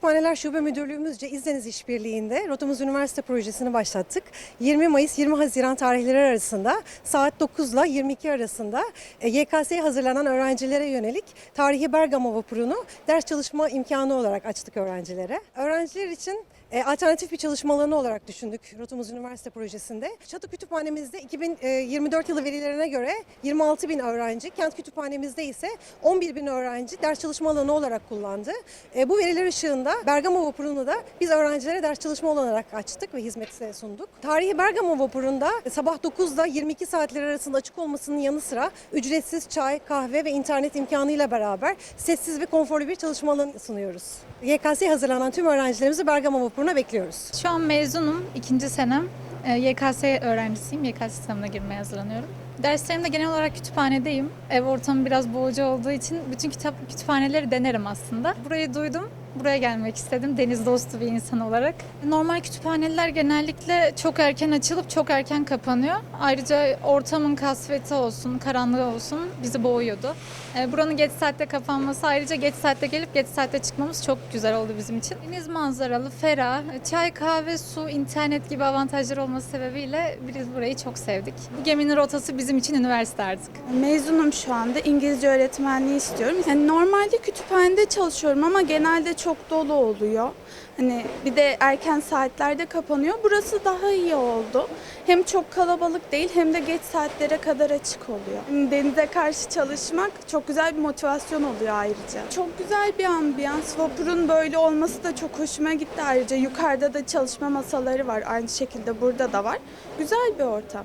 Kütüphaneler Şube Müdürlüğümüzce İzdeniz İşbirliği'nde Rotamız Üniversite projesini başlattık. 20 Mayıs 20 Haziran tarihleri arasında saat 9 ile 22 arasında e, YKS'ye hazırlanan öğrencilere yönelik Tarihi Bergama Vapuru'nu ders çalışma imkanı olarak açtık öğrencilere. Öğrenciler için e, alternatif bir çalışma alanı olarak düşündük Rotamız Üniversite projesinde. Çatı Kütüphanemizde 2024 yılı verilerine göre 26 bin öğrenci, kent kütüphanemizde ise 11 bin öğrenci ders çalışma alanı olarak kullandı. E, bu veriler ışığında Bergama Vapuru'nu da biz öğrencilere ders çalışma olarak açtık ve hizmete sunduk. Tarihi Bergama Vapuru'nda sabah 9 ile 22 saatler arasında açık olmasının yanı sıra ücretsiz çay, kahve ve internet imkanıyla beraber sessiz ve konforlu bir çalışma alanı sunuyoruz. YKS'ye hazırlanan tüm öğrencilerimizi Bergama Vapuru'na bekliyoruz. Şu an mezunum, ikinci senem. Ee, YKS öğrencisiyim, YKS sınavına girmeye hazırlanıyorum. Derslerimde genel olarak kütüphanedeyim. Ev ortamı biraz boğucu olduğu için bütün kitap kütüphaneleri denerim aslında. Burayı duydum, buraya gelmek istedim deniz dostu bir insan olarak. Normal kütüphaneler genellikle çok erken açılıp çok erken kapanıyor. Ayrıca ortamın kasveti olsun, karanlığı olsun bizi boğuyordu. Ee, Buranın geç saatte kapanması ayrıca geç saatte gelip geç saatte çıkmamız çok güzel oldu bizim için. Deniz manzaralı, ferah, çay, kahve, su, internet gibi avantajları olması sebebiyle biz burayı çok sevdik. Bu geminin rotası bizim için üniversite artık. Mezunum şu anda. İngilizce öğretmenliği istiyorum. Yani normalde kütüphanede çalışıyorum ama genelde çok dolu oluyor. Hani bir de erken saatlerde kapanıyor. Burası daha iyi oldu. Hem çok kalabalık değil hem de geç saatlere kadar açık oluyor. Denize karşı çalışmak çok güzel bir motivasyon oluyor ayrıca. Çok güzel bir ambiyans. Vapurun böyle olması da çok hoşuma gitti ayrıca. Yukarıda da çalışma masaları var. Aynı şekilde burada da var. Güzel bir ortam.